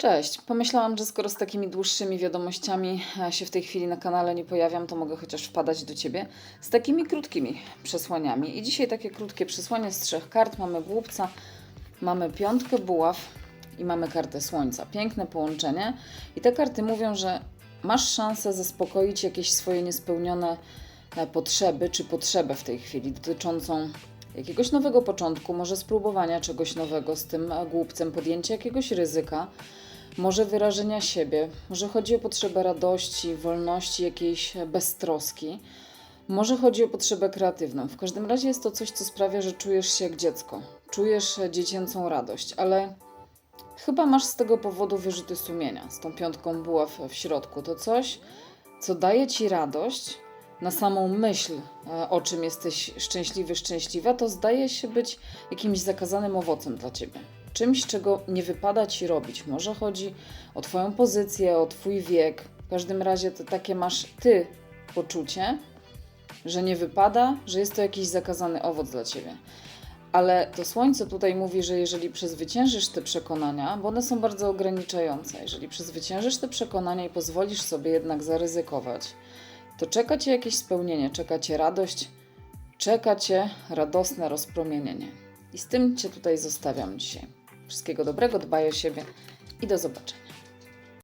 Cześć. Pomyślałam, że skoro z takimi dłuższymi wiadomościami e, się w tej chwili na kanale nie pojawiam, to mogę chociaż wpadać do Ciebie z takimi krótkimi przesłaniami. I dzisiaj takie krótkie przesłanie z trzech kart. Mamy głupca, mamy piątkę buław i mamy kartę słońca. Piękne połączenie. I te karty mówią, że masz szansę zaspokoić jakieś swoje niespełnione e, potrzeby, czy potrzebę w tej chwili dotyczącą jakiegoś nowego początku, może spróbowania czegoś nowego z tym e, głupcem, podjęcia jakiegoś ryzyka, może wyrażenia siebie, może chodzi o potrzebę radości, wolności, jakiejś beztroski, może chodzi o potrzebę kreatywną. W każdym razie jest to coś, co sprawia, że czujesz się jak dziecko, czujesz dziecięcą radość, ale chyba masz z tego powodu wyrzuty sumienia, z tą piątką buław w środku. To coś, co daje ci radość, na samą myśl, e, o czym jesteś szczęśliwy, szczęśliwa, to zdaje się być jakimś zakazanym owocem dla ciebie. Czymś, czego nie wypada ci robić. Może chodzi o Twoją pozycję, o Twój wiek. W każdym razie to takie masz ty poczucie, że nie wypada, że jest to jakiś zakazany owoc dla ciebie. Ale to słońce tutaj mówi, że jeżeli przezwyciężysz te przekonania, bo one są bardzo ograniczające, jeżeli przezwyciężysz te przekonania i pozwolisz sobie jednak zaryzykować, to czeka cię jakieś spełnienie, czeka cię radość, czeka cię radosne rozpromienienie. I z tym cię tutaj zostawiam dzisiaj. Wszystkiego dobrego, dbaj o siebie i do zobaczenia.